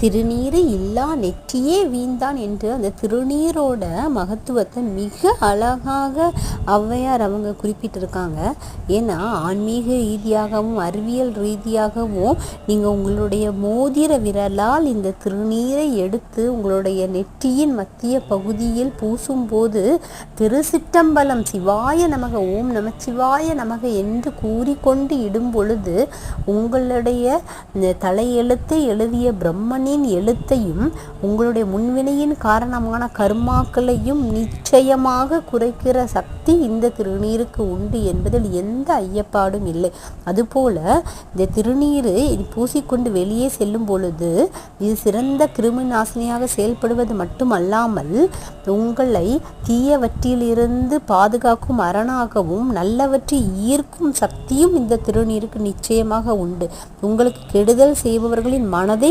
திருநீறு இல்லா நெற்றியே வீந்தான் என்று அந்த திருநீரோட மகத்துவத்தை மிக அழகாக ஔவையார் அவங்க குறிப்பிட்டிருக்காங்க. ஏன்னா ஆன்மீக ரீதியாகவும் அறிவியல் ரீதியாகவும் நீங்கள் உங்களுடைய மோதிர விரலால் இந்த திருநீரை எடுத்து உங்களுடைய நெற்றியின் மத்திய பகுதியில் பூசும்போது திருசிற்றம்பலம் சிவாய நமக ஓம் நமச்சிவாய நமக என்று கூறிக்கொண்டு இடும் பொழுது உங்களுடைய இந்த தலையெழுத்தை எழுதிய பிரம்மன் பகவானின் எழுத்தையும் உங்களுடைய முன்வினையின் காரணமான கர்மாக்களையும் நிச்சயமாக குறைக்கிற சக்தி இந்த திருநீருக்கு உண்டு என்பதில் எந்த ஐயப்பாடும் இல்லை. அதுபோல இந்த திருநீர் பூசிக்கொண்டு வெளியே செல்லும் பொழுது இது சிறந்த கிருமி நாசினியாக செயல்படுவது மட்டுமல்லாமல் உங்களை தீயவற்றிலிருந்து பாதுகாக்கும் அரணாகவும் நல்லவற்றை ஈர்க்கும் சக்தியும் இந்த திருநீருக்கு நிச்சயமாக உண்டு. உங்களுக்கு கெடுதல் செய்பவர்களின் மனதை